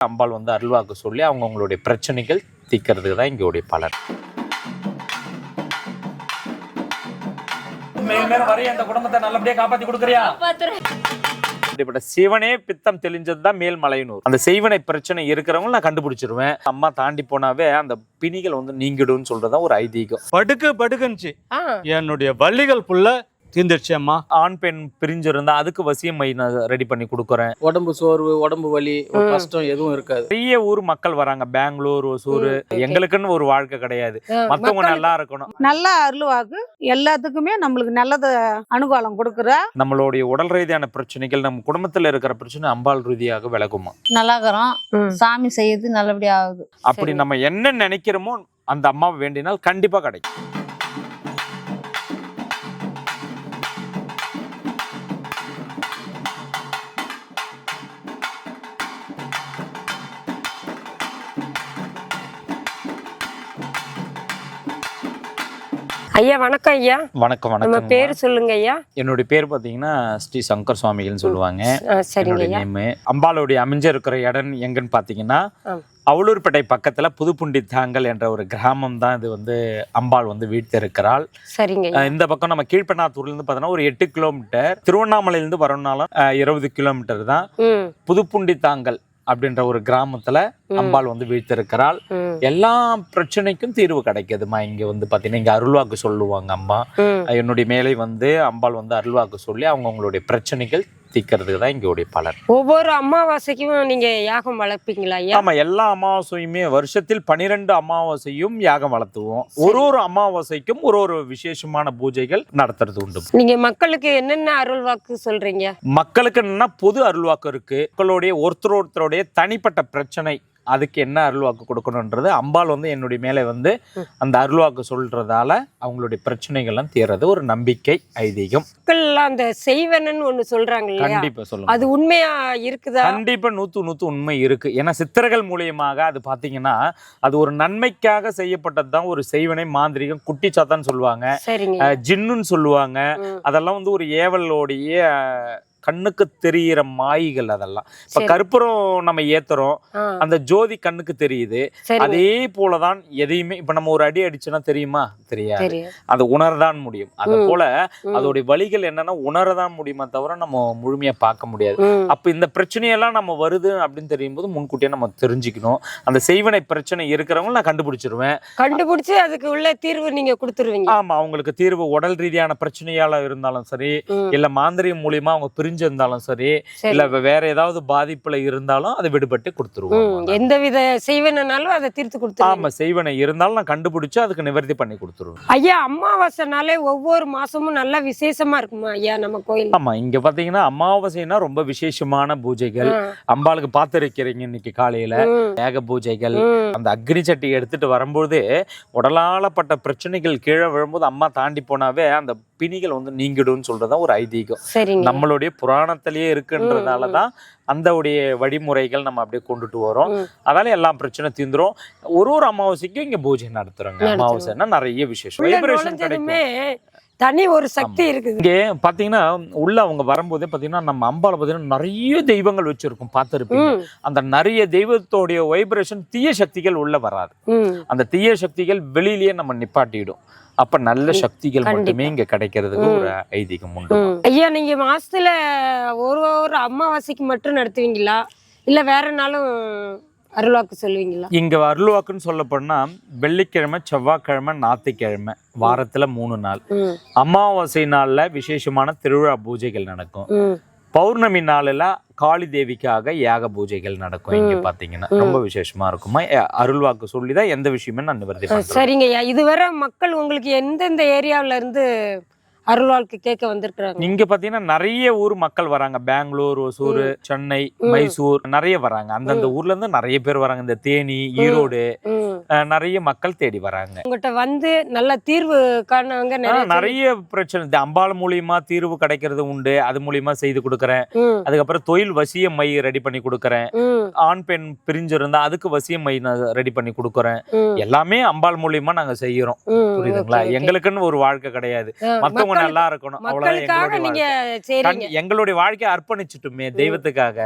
அம்பாள் வந்து அருள்வாக்கு சொல்லி அவங்கவுங்களுடைய பிரச்சனைகள் தீர்க்கறதுக்கு தான் இங்கோடைய பலன். மேல் வரைய அந்த குடும்பத்தை நல்லபடியா காப்பாத்தி கொடுக்குறியா? இப்படிப்பட்ட சிவனே பித்தம் தெளிஞ்சது தான் மேல்மலையனூர். அந்த செய்வனை பிரச்சனை இருக்கிறவங்க நான் கண்டுபிடிச்சிருவேன். அம்மா தாண்டி போனாவே அந்த பிணிகள் வந்து நீங்கிடும்னு சொல்றதா ஒரு ஐதீகம். படுக்கு படுக்குன்னுச்சு ஆ. என்னுடைய வள்ளிகள் புள்ள தீந்துருச்சு அம்மா. ஆண் பெண் பிரிஞ்சிருந்தா அதுக்கு வசியம் மை நான் ரெடி பண்ணி கொடுக்குறேன். உடம்பு சோர்வு உடம்பு வலி ஒரு கஷ்டம் எதுவும் இருக்காது. நிறைய ஊர் மக்கள் வராங்க. பெங்களூர் ஒசூர். எங்களுக்குன்னு ஒரு வாழ்க்கை கிடையாது. மத்தவங்க நல்லா இருக்கணும். நல்ல அருள்வாக்கு. எல்லாத்துக்குமே நம்மளுக்கு நல்லது அனுகூலம் கொடுக்குறா. நம்மளுடைய உடல் ரீதியான பிரச்சனைகள் நம்ம குடும்பத்துல இருக்கிற பிரச்சனை அம்பாள் ரீதியாக விலகுமா நல்லாக்கிறோம் ம். சாமி செய்யறது நல்லபடியா ஆகுது. அப்படி நம்ம என்ன நினைக்கிறோமோ அந்த அம்மாவை வேண்டினால் கண்டிப்பா கிடைக்கும். ஐயா வணக்கம் ஐயா. வணக்கம் நம்ம வணக்கம் பேர் சொல்லுங்க ஐயா. என்னுடைய பேர் பாத்தீங்கன்னா ஸ்ரீ சங்கர் சுவாமிகள்னு சொல்லுவாங்க. சரிங்க நேம் அமைஞ்ச இருக்கிற இடம் எங்கன்னு பாத்தீங்கன்னா. அவலூர்பேட்டை பக்கத்துல புதுப்புண்டி தாங்கல் என்ற ஒரு கிராமம் தான் இது வந்து அம்பாள் வந்து வீட்டிருக்கிறாள். சரிங்க இந்த பக்கம் நம்ம கீழ்பெண்ணாத்தூர்ல இருந்து பார்த்தோம்னா ஒரு எட்டு கிலோமீட்டர். திருவண்ணாமலையில இருந்து வரணும்னாலும் இருபது கிலோமீட்டர் தான். புதுப்புண்டி தாங்கல் அப்படின்ற ஒரு கிராமத்துல அம்பாள் வந்து வீழ்த்திருக்கிறாள். எல்லா பிரச்சனைக்கும் தீர்வு கிடைக்குதுமா இங்க வந்து பாத்தீங்கன்னா இங்க அருள்வாக்கு சொல்லுவாங்க அம்மா. என்னுடைய மேலே வந்து அம்பாள் வந்து அருள்வாக்கு சொல்லி அவங்கவுங்களுடைய பிரச்சனைகள் தீர்க்கறதுக்கு தான் இங்கோடைய பலன். ஒவ்வொரு அமாவாசைக்கும் நீங்க யாகம் வளர்ப்பீங்களா? ஆமா எல்லா அமாவாசையுமே வருஷத்தில் பனிரெண்டு அமாவாசையும் யாகம் வளர்த்துவோம். ஒரு ஒரு அமாவாசைக்கும் ஒரு ஒரு விசேஷமான பூஜைகள் நடத்துறது உண்டு. நீங்க மக்களுக்கு என்னென்ன அருள் வாக்கு சொல்றீங்க? மக்களுக்கு என்னன்னா பொது அருள்வாக்கு இருக்கு. மக்களுடைய ஒருத்தர் ஒருத்தருடைய தனிப்பட்ட பிரச்சனை அதுக்கு என்ன அருள்வாக்கு கொடுக்கணுன்றது அம்பாள் வந்து என்னுடைய மேலே வந்து அந்த அருள்வாக்கு சொல்றதால அவங்களுடைய பிரச்சனைகள்லாம் தீர்றது ஒரு நம்பிக்கை ஐதீகம். அந்த செய்வனன்னு ஒண்ணு சொல்றாங்க கண்டிப்பா சொல்லுங்க. அது உண்மையா இருக்குதா? கண்டிப்பா நூத்து நூத்து உண்மை இருக்கு. ஏன்னா சித்தர்கள் மூலியமாக அது பாத்தீங்கன்னா அது ஒரு நன்மைக்காக செய்யப்பட்டது தான் ஒரு செய்வனை மாந்திரிகம் குட்டிச்சாத்தான்னு சொல்லுவாங்க. சரிங்க. அஹ், ஜின்னுன்னு சொல்லுவாங்க. அதெல்லாம் வந்து ஒரு ஏவலோடைய கண்ணுக்கு தெரியிற மாய்கள் அதெல்லாம். இப்ப. கற்பூரம் நம்ம ஏத்துறோம். அந்த ஜோதி கண்ணுக்கு தெரியுது. அதே போலதான் எதையுமே இப்ப நம்ம ஒரு அடி அடிச்சோன்னா தெரியுமா? தெரியாது. அது உணரதான் முடியும். அது. போல. அதோடைய வழிகள் என்னன்னா உணரதான் முடியுமே தவிர நம்ம முழுமையா பார்க்க முடியாது. அப்ப இந்த பிரச்சனையெல்லாம் நம்ம வருது அப்படின்னு தெரியும் போது முன்கூட்டியே நம்ம தெரிஞ்சுக்கணும். அந்த செய்வனை பிரச்சனை இருக்கிறவங்க நான் கண்டுபிடிச்சிருவேன். கண்டுபிடிச்சு அதுக்கு உள்ள தீர்வு நீங்க கொடுத்துருவீங்க. ஆமா அவங்களுக்கு தீர்வு உடல் ரீதியான பிரச்சனையால இருந்தாலும் சரி. இல்ல மாந்திரியம் மூலியமா அவங்க பிரிஞ்சிருந்தாலும் சரி இல்ல வேற ஏதாவது பாதிப்புல இருந்தாலும் அதை விடுபட்டு. கொடுத்துருவோம் எந்த வித செய்வனாலும் அதை தீர்த்து கொடுத்துருவீங்க ஆமா செய்வனை இருந்தாலும் நான் கண்டுபிடிச்சு அதுக்கு நிவர்த்தி பண்ணி கொடுத்துருவேன் ஐயா அமாவாசைனாலே ஒவ்வொரு மாசமும் நல்லா விசேஷமா இருக்குமா ஐயா நம்ம கோயில் ஆமா இங்க பாத்தீங்கன்னா அமாவாசைனா ரொம்ப விசேஷமான பூஜைகள். அம்பாளுக்கு பார்த்திருக்கிறீங்க இன்னைக்கு காலையில. ஏக பூஜைகள். அந்த அக்னி சட்டி எடுத்துட்டு வரும்போது உடலாலப்பட்ட பிரச்சனைகள் கீழே விழும்போது அம்மா தாண்டி போனாவே அந்த பிணிகள் வந்து நீங்கிடும்னு சொல்றதா ஒரு ஐதீகம். நம்மளுடைய புராணத்திலேயே இருக்குன்றதால தான் அந்த உடைய வழிமுறைகள் நம்ம அப்படியே கொண்டுட்டு வரோம். அதால எல்லா பிரச்சனை தீந்துரும். ஒரு ஒரு அமாவாசைக்கும் இங்க பூஜை நடத்துறோங்க. நடத்துறோம். அமாவாசைன்னா நிறைய விசேஷம். வைப்ரேஷன் கிடைக்கும். தனி ஒரு சக்தி இருக்குது. இங்கே பாத்தீங்கன்னா உள்ள அவங்க வரும்போதே பாத்தீங்கன்னா நம்ம அம்பால பாத்தீங்கன்னா நிறைய தெய்வங்கள் வச்சிருக்கோம். பார்த்திருப்பீங்க அந்த நிறைய தெய்வத்தோடைய வைப்ரேஷன் தீய சக்திகள் உள்ள வராது. அந்த தீய சக்திகள் வெளியிலேயே நம்ம நிப்பாட்டிடும். அப்ப நல்ல சக்திகள். மட்டுமே இங்க கிடைக்கிறதுக்கு ஒரு ஐதீகம் உண்டு. ஐயா நீங்க மாசத்துல ஒரு ஒரு அமாவாசைக்கு மட்டும் நடத்துவீங்களா? இல்ல வேற நாளும் அருள்வாக்கு சொல்லுவீங்களா? இங்க அருள்வாக்குன்னு சொல்ல போனா வெள்ளிக்கிழமை செவ்வாய்க்கிழமை ஞாயிற்றுக்கிழமை வாரத்துல மூணு நாள். அமாவாசை நாள்ல விசேஷமான திருவிழா பூஜைகள் நடக்கும். பௌர்ணமி நாளில் காளி தேவிக்காக யாக பூஜைகள் நடக்கும். இங்க பாத்தீங்கன்னா ரொம்ப விசேஷமா இருக்குமா. அருள்வாக்கு சொல்லிதான் எந்த விஷயமே நான் நிவர்த்தி சரிங்க இதுவரை மக்கள் உங்களுக்கு எந்தெந்த ஏரியாவுல இருந்து அருள்வாக்கு கேட்க வந்திருக்கிறாங்க. இங்க பாத்தீங்கன்னா நிறைய ஊர் மக்கள் வராங்க. பெங்களூர் ஒசூர் சென்னை மைசூர் நிறைய வராங்க. அந்தந்த ஊர்ல இருந்து நிறைய பேர் வராங்க. இந்த தேனி ஈரோடு நிறைய மக்கள் தேடி வராங்க. உங்ககிட்ட வந்து நல்ல தீர்வு காணவங்க நிறைய பேர். நிறைய பிரச்சனை. அம்பாள் மூலியமா தீர்வு கிடைக்கிறது உண்டு. அது மூலியமா செய்து கொடுக்கறேன். அதுக்கப்புறம் தொழில் வசிய மை ரெடி பண்ணி கொடுக்கறேன். ஆண் பெண் பிரிஞ்சிருந்தா அதுக்கு வசிய மை நான் ரெடி பண்ணி கொடுக்கறேன். எல்லாமே அம்பாள் மூலியமா நாங்க செய்யறோம். புரியுதுங்களா. எங்களுக்குன்னு ஒரு வாழ்க்கை கிடையாது. மத்தவங்க நல்லா இருக்கணும். மக்களுக்காக எங்களுடைய நீங்க எங்களுடைய வாழ்க்கையை அர்ப்பணிச்சுட்டுமே தெய்வத்துக்காக.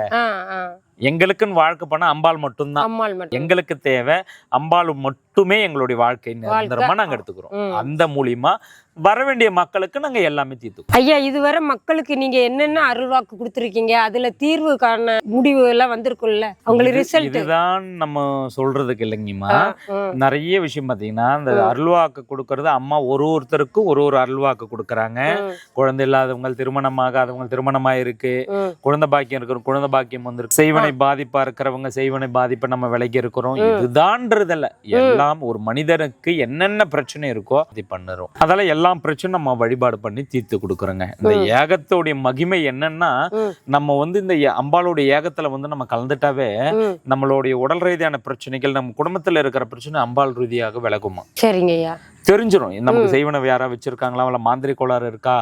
எங்களுக்குன்னு வாழ்க்கை பண்ண அம்பாள் மட்டும்தான். எங்களுக்கு தேவை அம்பாள் மட்டுமே எங்களுடைய வாழ்க்கை நிரந்தரமா நாங்க எடுத்துக்கிறோம். அந்த மூலியமா வர வேண்டிய மக்களுக்கு நாங்க எல்லாமே தீர்த்துக்கிறோம். ஐயா இதுவரை மக்களுக்கு நீங்க என்னென்ன அருள்வாக்கு கொடுத்துருக்கீங்க? அதுல தீர்வு காண முடிவு எல்லாம் வந்திருக்கும்ல? அவங்களுக்கு ரிசல்ட் இதுதான் நம்ம சொல்றதுக்கு இல்லைங்கம்மா. நிறைய விஷயம் பாத்தீங்கன்னா அந்த ம். அருள்வாக்கு கொடுக்கறது அம்மா ஒரு ஒருத்தருக்கும் ஒரு ஒரு அருள்வாக்கு கொடுக்கறாங்க. குழந்தை இல்லாதவங்க திருமணமாகாதவங்க திருமணமா இருக்கு குழந்தை பாக்கியம் இருக்கிற குழந்தை பாக்கியம் வந்திருக்கு. செய்வனை பாதிப்பா இருக்கிறவங்க செய்வனை பாதிப்பை நம்ம விலகி இருக்கிறோம். இதுதான்றதல்ல. எல்லாம் ஒரு மனிதனுக்கு என்னென்ன பிரச்சனை இருக்கோ அது பண்ணுறோம். அதெல்லாம் எல்லா பிரச்சனை நம்ம வழிபாடு பண்ணி தீர்த்து கொடுக்குறோங்க. இந்த. ஏகத்தோடைய மகிமை என்னன்னா. நம்ம வந்து இந்த அம்பாளுடைய ஏகத்துல வந்து நம்ம கலந்துட்டாவே நம்மளுடைய உடல் ரீதியான பிரச்சனைகள் நம்ம குடும்பத்துல இருக்கிற பிரச்சனை அம்பாள் ரீதியாக விலகுமா? சரிங்க ஐயா தெரிஞ்சிரும் நமக்கு ம். செய்வன யாரா வச்சிருக்காங்களா? இல்ல மாந்திரிக கோளாறு இருக்கா.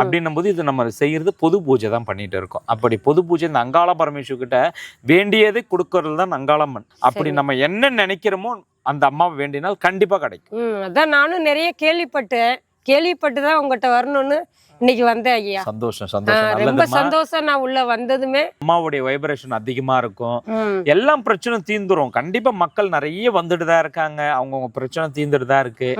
அப்படின்னும் போது இது நம்ம செய்யறது பொது பூஜை தான் பண்ணிட்டு இருக்கோம். அப்படி பொது பூஜை இந்த அங்காள பரமேஸ்வர் கிட்ட வேண்டியதை கொடுக்கறது தான் அங்காளம்மன். அப்படி. நம்ம என்ன நினைக்கிறோமோ அந்த அம்மாவை வேண்டினால் கண்டிப்பா கிடைக்கும். அதான் நானும் நிறைய கேள்விப்பட்டேன். கேள்விப்பட்டு தான் உங்ககிட்ட வரணும்னு. இன்னைக்கு வந்தேன் ஐயா. சந்தோஷம் சந்தோஷம். ரொம்ப சந்தோஷம். நான் உள்ள வந்ததுமே அம்மாவுடைய வைப்ரேஷன் அதிகமா இருக்கும். எல்லாம் பிரச்சனை தீந்துரும். கண்டிப்பா மக்கள் நிறைய வந்துட்டு தான் இருக்காங்க. அவங்கவுங்க பிரச்சனை தீந்துட்டு தான் இருக்கு.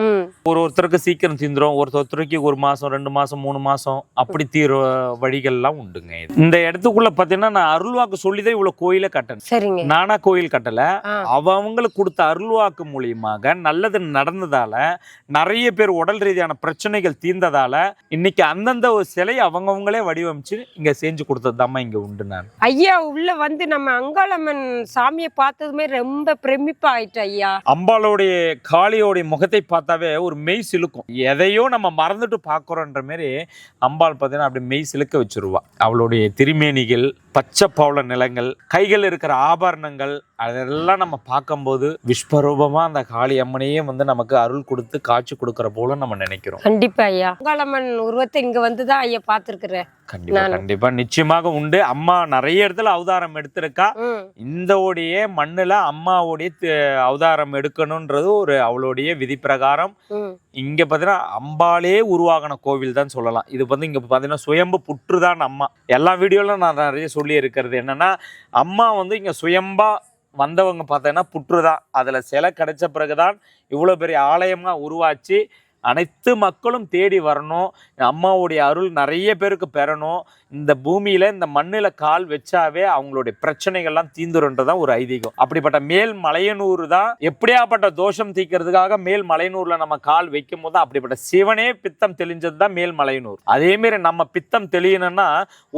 ஒரு ஒருத்தருக்கு சீக்கிரம் தீந்துரும். ஒரு ஒருத்தருக்கு ஒரு மாசம் ரெண்டு மாசம் மூணு மாசம் அப்படி தீர வழிகள்லாம் உண்டுங்க இந்த இடத்துக்குள்ள பாத்தீங்கன்னா நான் அருள்வாக்கு சொல்லிதான் இவ்வளவு கோயிலை கட்டணும். சரிங்க. நானா கோயில் கட்டல. அவங்களுக்கு கொடுத்த அருள்வாக்கு மூலியமாக நல்லது நடந்ததால நிறைய பேர் உடல் ரீதியான பிரச்சனைகள் தீர்ந்ததால இன்னைக்கு அந்தந்த ஒரு சிலை அவங்கவங்களே வடிவமைச்சு இங்க செஞ்சு கொடுத்தது இங்க உண்டு நான். ஐயா உள்ள வந்து நம்ம அங்காளம்மன் சாமியை பார்த்ததுமே ரொம்ப பிரமிப்பா ஆயிட்டு ஐயா. அம்பாளுடைய காளியோடைய முகத்தை பார்த்தாவே ஒரு மெய் சிலுக்கும். எதையோ நம்ம மறந்துட்டு பார்க்குறோன்ற மாதிரி அம்பாள் பார்த்தீங்கன்னா அப்படி மெய் சிலுக்க வச்சிருவா. அவளுடைய திருமேனிகள் பச்சை பவள நிலங்கள் கைகள் இருக்கிற ஆபரணங்கள் அதெல்லாம் நம்ம பார்க்கும்போது விஸ்வரூபமா அந்த காளி அம்மனையே வந்து நமக்கு அருள் கொடுத்து காட்சி கொடுக்குற போல நம்ம நினைக்கிறோம். கண்டிப்பா ஐயா. அங்காளம்மன் உருவத்தை இங்க வந்துதான் ஐயா பார்த்திருக்கிறேன் கண்டிப்பா கண்டிப்பா. நிச்சயமாக உண்டு. அம்மா நிறைய இடத்துல அவதாரம் எடுத்திருக்கா. இந்த உடைய மண்ணுல அம்மாவுடைய அவதாரம் எடுக்கணும்ன்றது ஒரு அவளுடைய விதி பிரகாரம் இங்க பாத்தீங்கன்னா அம்பாலே உருவாகின கோவில் தான் சொல்லலாம். இது வந்து இங்க பாத்தீங்கன்னா சுயம்பு புற்று தான் அம்மா. எல்லா வீடியோல நான் நிறைய சொல்லி இருக்கிறது என்னன்னா அம்மா வந்து இங்க சுயம்பா வந்தவங்க பார்த்தீங்கன்னா புற்று தான். அதுல சிலை கிடைச்ச பிறகுதான் இவ்வளவு பெரிய ஆலயமா உருவாச்சு. அனைத்து மக்களும் தேடி வரணும். அம்மாவுடைய அருள் நிறைய பேருக்கு பெறணும். இந்த பூமியில் இந்த மண்ணில் கால் வச்சாவே அவங்களுடைய பிரச்சனைகள்லாம் தீந்துருன்றதான் ஒரு ஐதீகம். அப்படிப்பட்ட மேல் மலையனூர் தான் எப்படியாப்பட்ட தோஷம் தீக்கிறதுக்காக மேல் மலையனூரில் நம்ம கால் வைக்கும் போது அப்படிப்பட்ட சிவனே பித்தம் தெளிஞ்சது தான் மேல் மலையனூர். அதேமாரி நம்ம பித்தம் தெளியணும்னா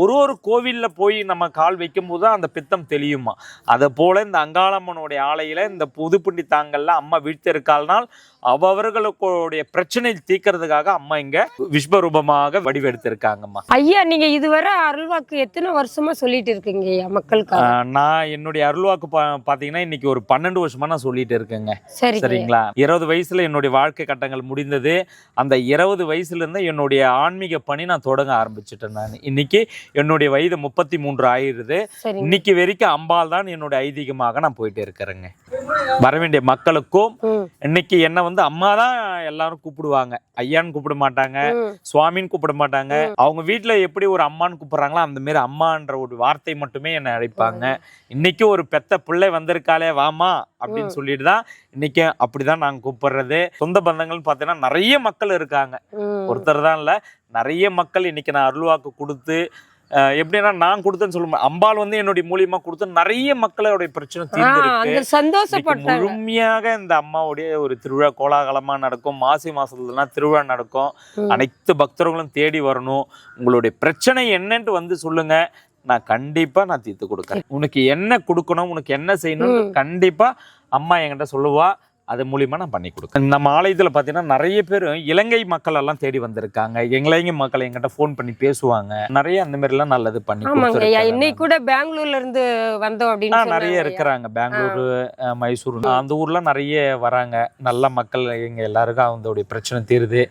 ஒரு ஒரு கோவில்ல போய் நம்ம கால் வைக்கும் போது தான் அந்த பித்தம் தெளியுமா. அதை போல் இந்த அங்காளம்மனுடைய ஆலையில் இந்த புதுப்புண்டி தாங்கல்ல அம்மா வீழ்த்திருக்காள்னால் அவர்களுடைய பிரச்சனை தீக்கிறதுக்காக அம்மா இங்கே விஸ்வரூபமாக வடிவெடுத்திருக்காங்கம்மா. ஐயா நீங்கள் இதுவரை அருள்வாக்கு எத்தனை வருஷமா சொல்லிட்டு இருக்கீங்க ஐயா மக்களுக்காக? ஆஹ் நான் என்னுடைய அருள்வாக்கு பாத்தீங்கன்னா இன்னைக்கு ஒரு பன்னெண்டு வருஷமா நான் சொல்லிட்டு இருக்கேங்க. சரிங்களா? இருபது வயசுல என்னுடைய வாழ்க்கை கட்டங்கள் முடிந்தது. அந்த இருபது வயசுல இருந்து என்னுடைய ஆன்மீக பணி நான் தொடங்க ஆரம்பிச்சிட்டேன் நான். இன்னைக்கு என்னுடைய வயது முப்பத்தி மூன்று ஆயிருது இன்னைக்கு வரைக்கும் அம்பாள் தான் என்னுடைய ஐதீகமாக நான் போயிட்டு இருக்கிறேங்க. வர வேண்டிய மக்களுக்கும் இன்னைக்கு என்ன வந்து அம்மா தான் எல்லாரும் கூப்பிடுவாங்க. ஐயான்னு கூப்பிட மாட்டாங்க. சுவாமின்னு கூப்பிட மாட்டாங்க. அவங்க வீட்ல எப்படி ஒரு அம்மான்னு கூப்பிடுறாங்களோ அந்த மாதிரி அம்மான்ற ஒரு வார்த்தை மட்டுமே என்னை அழைப்பாங்க. இன்னைக்கு ஒரு பெத்த பிள்ளை வந்திருக்காளே வாமா அப்படின்னு சொல்லிட்டு தான் இன்னைக்கு அப்படிதான் நாங்க கூப்பிடுறது. சொந்த பந்தங்கள்னு பார்த்தீங்கன்னா நிறைய மக்கள் இருக்காங்க. ஒருத்தர் தான் இல்ல நிறைய மக்கள் இன்னைக்கு நான் அருள்வாக்கு கொடுத்து எப்படின்னா நான் கொடுத்தேன்னு சொல்ல முடியாது. அம்பாள் வந்து என்னுடைய மூலியமா கொடுத்து நிறைய மக்களுடைய பிரச்சனை இன்னைக்கு சந்தோஷப்பட்டாங்க. முழுமையாக இந்த அம்மாவுடைய ஒரு திருவிழா கோலாகலமா நடக்கும். மாசி மாசத்துலலாம் திருவிழா நடக்கும். அனைத்து பக்தர்களும் தேடி வரணும். உங்களுடைய பிரச்சனை என்னன்ட்டு வந்து சொல்லுங்க. நான் கண்டிப்பா நான் தீர்த்து கொடுக்குறேன். உனக்கு என்ன கொடுக்கணும் உனக்கு என்ன செய்யணும். கண்டிப்பா அம்மா என்கிட்ட சொல்லுவா. அது மூலியமா நான் பண்ணி கொடுக்குறேன். நம்ம ஆலயத்துல பாத்தீங்கன்னா நிறைய பேர் இலங்கை மக்கள் எல்லாம் தேடி வந்திருக்காங்க. இலங்கை மக்கள் என்கிட்ட ஃபோன் பண்ணி பேசுவாங்க. நிறைய அந்த மாதிரி எல்லாம் நல்லது பண்ணி ஆமாங்க. இன்னைக்கு கூட பெங்களூர்ல இருந்து வந்தோம் அப்படின்னு நிறைய. இருக்கிறாங்க. பெங்களூரு மைசூர் அந்த ஊர்ல நிறைய வராங்க. நல்ல மக்கள் எங்க எல்லாருக்கும் அவங்களுடைய பிரச்சனை தீருது.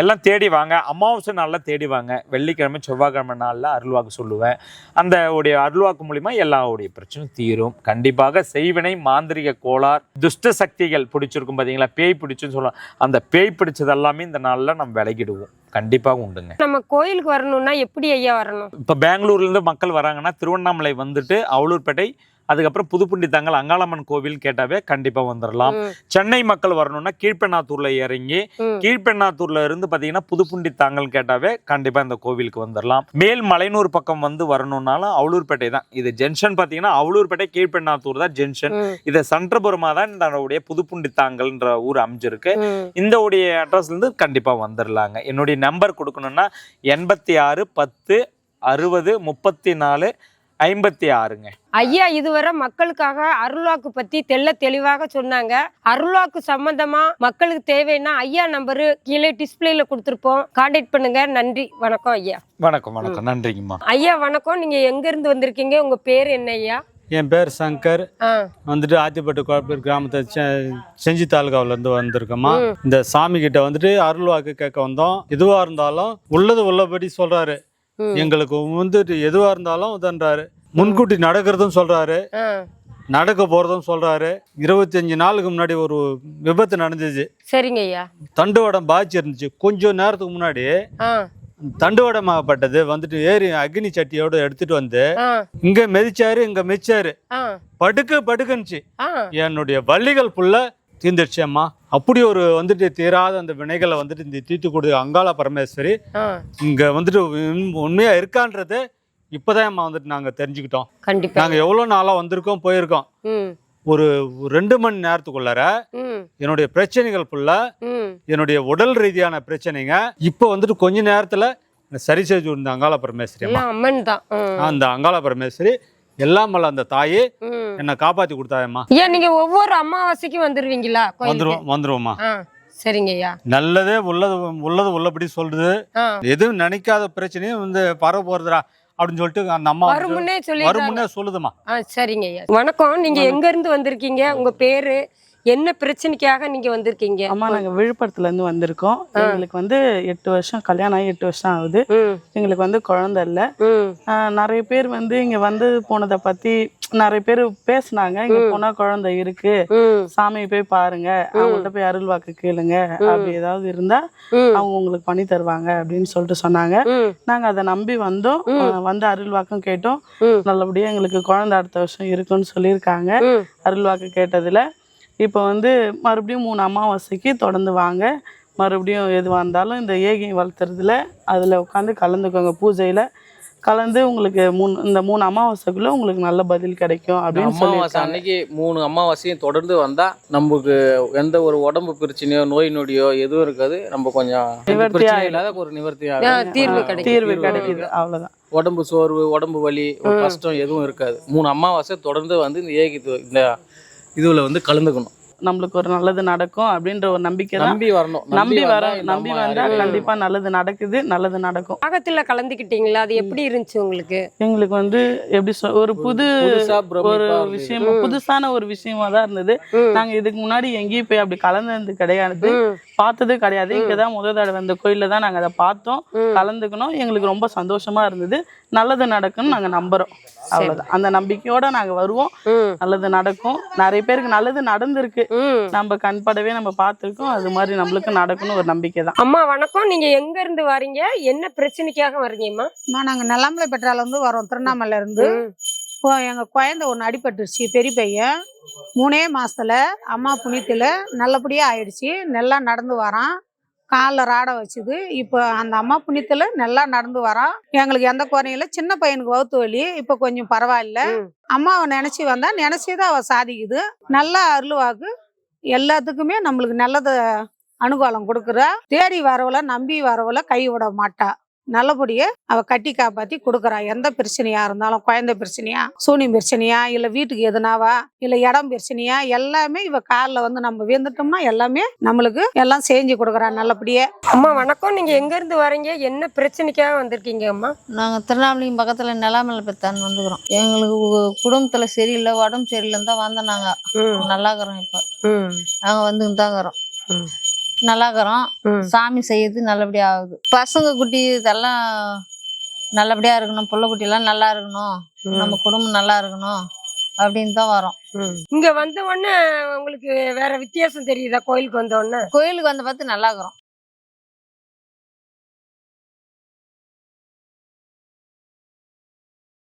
எல்லாம் தேடி வாங்க. அமாவாசை நாள்ல தேடி வாங்க. வெள்ளிக்கிழமை செவ்வாய்க்கிழமை நாள்ல அருள்வாக்கு சொல்லுவேன். அந்த உடைய அருள்வாக்கு மூலியமா எல்லாருடைய பிரச்சனையும் தீரும். கண்டிப்பாக செய்வினை மாந்திரிக கோளார் துஷ்ட சக்திகள் பிடிச்சிருக்கும் பாத்தீங்களா? பேய் பிடிச்சுன்னு சொல்லலாம் அந்த பேய் பிடிச்சது எல்லாமே இந்த நாள்ல நம்ம விலகிடுவோம். கண்டிப்பாக உண்டுங்க. நம்ம கோயிலுக்கு வரணும்னா எப்படி ஐயா வரணும்? இப்போ பெங்களூர்ல இருந்து மக்கள் வராங்கன்னா திருவண்ணாமலை வந்துட்டு அவலூர்பேட்டை அதுக்கப்புறம் புதுப்புண்டி தங்கள் அங்காளம்மன் கோவில் கேட்டாவே கண்டிப்பா வந்துடலாம். சென்னை மக்கள் வரணும்னா கீழ்பெண்ணாத்தூர்ல இறங்கி. கீழ்பெண்ணாத்தூர்ல இருந்து பாத்தீங்கன்னா புதுப்புண்டி தாங்கல் கேட்டாவே கண்டிப்பா இந்த கோவிலுக்கு வந்துடலாம் மேல் மலைனூர் பக்கம் வந்து வரணும்னாலும் அவலூர்பேட்டை தான் இது ஜென்ஷன் பாத்தீங்கன்னா அவலூர்பேட்டை கீழ்பெண்ணாத்தூர் தான் ஜென்ஷன். இதை சென்ட்ரபுரமா தான் இந்த புதுப்புண்டி தாங்கல்ன்ற ஊர் அமைஞ்சிருக்கு. இந்த உடைய அட்ரஸ்ல இருந்து கண்டிப்பா வந்துடலாங்க என்னுடைய நம்பர் கொடுக்கணும்னா எண்பத்தி ஆறு பத்து அறுபது முப்பத்தி நாலு ஐம்பத்தி ஆறுங்க. ஐயா இதுவரை மக்களுக்காக அருள்வாக்கு பத்தி தெள்ள தெளிவாக சொன்னாங்க. அருள்வாக்கு சம்பந்தமா மக்களுக்கு தேவைன்னா ஐயா நம்பரு கீழே டிஸ்பிளேல கொடுத்துருப்போம். கான்டாக்ட் பண்ணுங்க. நன்றி. வணக்கம் ஐயா. வணக்கம் வணக்கம். நன்றிங்கம்மா. ஐயா வணக்கம். நீங்க எங்க இருந்து வந்திருக்கீங்க? உங்க பேர் என்ன ஐயா? என் பேர் சங்கர். வந்துட்டு ஆத்திப்பட்டு குழப்பூர் கிராமத்தை செ- செஞ்சி தாலுகாவிலேருந்து வந்திருக்கோமா இந்த சாமி கிட்ட வந்துட்டு அருள் வாக்கு கேட்க வந்தோம். எதுவாக இருந்தாலும் உள்ளது உள்ளபடி சொல்றாரு. எங்களுக்கு வந்துட்டு எதுவாக இருந்தாலும் இதன்றாரு. முன்கூட்டி நடக்கிறதும் சொல்றாரு. நடக்க போகிறதும் சொல்றாரு. இருபத்தஞ்சு நாளுக்கு முன்னாடி ஒரு விபத்து நடந்துச்சு. சரிங்க ஐயா. தண்டுவடம் பாய்ச்சி இருந்துச்சு. கொஞ்சம் நேரத்துக்கு முன்னாடி தண்டுவடமாகப்பட்டது. வந்துட்டு ஏறி அக்னி சட்டியோட எடுத்துட்டு வந்து இங்க மிதிச்சாரு இங்க மிச்சாரு ஆ. படுக்க படுக்குன்னுச்சு. என்னுடைய வள்ளிகள் புள்ள தீந்துடுச்சு அம்மா. அப்படி ஒரு வந்துட்டு தீராத அந்த வினைகளை வந்துட்டு இந்த தீர்த்து அங்காள பரமேஸ்வரி இங்க வந்துட்டு உண்- உண்மையா இருக்கான்றத இப்பதான் அம்மா வந்துட்டு நாங்க தெரிஞ்சுக்கிட்டோம். கண்டிப்பா. நாங்க எவ்வளவு நாளா வந்திருக்கோம் போயிருக்கோம். ஒரு ரெண்டு மணி நேரத்துக்குள்ளார என்னுடைய பிரச்சனைகள் ஃபுல்ல என்னுடைய உடல் ரீதியான பிரச்சனைங்க. இப்போ வந்துட்டு கொஞ்ச நேரத்துல சரி செஞ்சு இருந்த அங்காள பரமேஸ்வரி அம்மன் தான். அந்த அங்காள பரமேஸ்வரி எல்லாம் அந்த தாயே. என்னை காப்பாத்தி கொடுத்தாயம்மா. ஐயா நீங்க ஒவ்வொரு அமாவாசைக்கும் வந்துருவீங்களா வந்துருவோம் வந்துருவோம்மா. சரிங்க ஐயா. நல்லதே உள்ளது உள்ளது உள்ளபடி சொல்றது எதுவும் நினைக்காத பிரச்சனையும் வந்து பரவ போறதுடா அப்படின்னு சொல்லிட்டு அந்த அம்மா வந்து வரும் முன்னே சொல்லி வரும் முன்னே சொல்லுதுமா சரிங்க ஐயா. வணக்கம். நீங்க எங்க இருந்து வந்திருக்கீங்க? உங்க பேரு? என்ன பிரச்சனைக்காக நீங்க வந்திருக்கீங்க? அம்மா நாங்க விழுப்புரத்துல இருந்து வந்திருக்கோம். எங்களுக்கு வந்து எட்டு வருஷம் கல்யாணம் ஆகி எட்டு வருஷம் ஆகுது. எங்களுக்கு வந்து குழந்தை இல்ல. நிறைய பேர் வந்து இங்க வந்து போனதை பத்தி நிறைய பேர் பேசுனாங்க. இங்க போனா குழந்தை இருக்கு. சாமியை போய் பாருங்க. அவங்கள்ட்ட போய் அருள் வாக்கு கேளுங்க. அப்படி ஏதாவது இருந்தா. அவங்க உங்களுக்கு பண்ணி தருவாங்க அப்படின்னு சொல்லிட்டு சொன்னாங்க. நாங்க அதை நம்பி வந்தோம். வந்து அருள் வாக்கும் கேட்டோம். நல்லபடியா எங்களுக்கு குழந்தை அடுத்த வருஷம் இருக்குன்னு சொல்லியிருக்காங்க. அருள் வாக்கு கேட்டதுல இப்போ வந்து மறுபடியும் மூணு அமாவாசைக்கு தொடர்ந்து வாங்க. மறுபடியும் எதுவாக இருந்தாலும் இந்த ஏகி வளர்த்துறதுல அதில் உட்காந்து கலந்துக்கோங்க. பூஜையில் கலந்து உங்களுக்கு மூணு இந்த மூணு அமாவாசைக்குள்ள உங்களுக்கு நல்ல பதில் கிடைக்கும் அப்படின்னு அமாவாசை அன்னைக்கு மூணு அமாவாசையும் தொடர்ந்து வந்தா நமக்கு எந்த ஒரு உடம்பு பிரச்சனையோ நோய் நொடியோ எதுவும் இருக்காது. நம்ம கொஞ்சம் எந்த நிவர்த்தி பிரச்சனையும் ஆயிடும். இல்லாத ஒரு நிவர்த்தி ஆ, ஆகும் தீர்வு. தீர்வு கிடைக்குது. அவ்வளோதான் உடம்பு சோர்வு உடம்பு வலி கஷ்டம் எதுவும் இருக்காது. மூணு அமாவாசை தொடர்ந்து வந்து இந்த ஏகி இந்த இதுல வந்து கலந்துக்கணும். நம்மளுக்கு ஒரு நல்லது நடக்கும் அப்படின்ற ஒரு நம்பிக்கை தான் நம்பி வரணும். நம்பி இந்த நம்பி வந்தா கண்டிப்பா நல்லது நடக்குது நல்லது நடக்கும். யாகத்துல கலந்துக்கிட்டீங்களா? அது எப்படி இருந்துச்சு உங்களுக்கு? எங்களுக்கு வந்து எப்படி சொல் ஒரு புது புதுசா ஒரு. விஷயமா புதுசான ஒரு விஷயமா தான் இருந்தது. நாங்க இதுக்கு முன்னாடி எங்கேயும் போய் அப்படி கலந்தது கிடையாது. பார்த்தது கிடையாது. இங்கதான் முதல் தடவை இந்த கோயில்ல தான் நாங்க அதை பார்த்தோம். கலந்துக்கணும். எங்களுக்கு ரொம்ப சந்தோஷமா இருந்தது. நல்லது நடக்கும்னு நாங்க நம்புறோம். அவ்வளவுதான். அந்த நம்பிக்கையோட நாங்க வருவோம். நல்லது நடக்கும். நிறைய பேருக்கு நல்லது நடந்திருக்கு. ம். நம்ம கண்படவே நம்ம பார்த்திருக்கோம். அது மாதிரி நம்மளுக்கு நடக்கும்னு ஒரு நம்பிக்கை தான். அம்மா வணக்கம். நீங்க எங்க இருந்து வரீங்க? என்ன பிரச்சனைக்காக வர்றீங்கம்மா அம்மா? நாங்க நல்லாமலை பெற்றால இருந்து வரோம். திருவண்ணாமலையில இருந்து. ம். இப்போ எங்க குழந்தை ஒன்று அடிபட்டுருச்சு. பெரிய பையன். மூணே மாசத்துல அம்மா புண்ணியத்துல நல்லபடியா ஆயிடுச்சு. நல்லா நடந்து வரான். காலில் ராடை வச்சுது. இப்போ அந்த அம்மா புண்ணியத்துல நல்லா நடந்து வரான் எங்களுக்கு எந்த குறையும் இல்லை. சின்ன பையனுக்கு வகுத்து வலி. இப்போ கொஞ்சம் பரவாயில்ல. அம்மாவை நினைச்சு வந்தா நினைச்சதை அவ சாதிக்குது. நல்லா அருள்வாக்கு. எல்லாத்துக்குமே நம்மளுக்கு நல்லத அனுகூலம் கொடுக்குறா. தேடி வரவள நம்பி வரவள கை விட மாட்டா. நல்லபடியே அவ கட்டி காப்பாத்தி கொடுக்குறா. எந்த பிரச்சனையா இருந்தாலும் குழந்தை பிரச்சனையா சூனியம் பிரச்சனையா இல்ல வீட்டுக்கு எதுனாவா இல்ல இடம் பிரச்சனையா எல்லாமே இவ காலில் வந்து நம்ம விழுந்துட்டோம்னா எல்லாமே நம்மளுக்கு எல்லாம் செஞ்சு கொடுக்குறா நல்லபடியே. அம்மா வணக்கம். நீங்க எங்க இருந்து வரீங்க? என்ன பிரச்சனைக்காக வந்திருக்கீங்க அம்மா? நாங்கள் திருவண்ணாமலையும் பக்கத்தில் நிலாமலை பெத்தான் வந்துக்கிறோம். எங்களுக்கு குடும்பத்தில் சரியில்லை உடம்பு சரியில்லைன்னு தான் வந்தோம் நாங்கள் நல்லா இருக்கிறோம் இப்போ. நாங்கள் வந்து தாங்கிறோம் ம். நல்லா இருக்கிறோம். சாமி செய்யறது நல்லபடியா ஆகுது. பசங்க குட்டி இதெல்லாம் நல்லபடியா இருக்கணும். புள்ள குட்டிலாம் நல்லா இருக்கணும். நம்ம குடும்பம் நல்லா இருக்கணும் அப்படின்னு தான் வரோம். இங்க வந்த உடனே உங்களுக்கு வேற வித்தியாசம் தெரியுதா? கோயிலுக்கு வந்த உடனே? கோயிலுக்கு வந்த பார்த்து நல்லா இருக்கிறோம்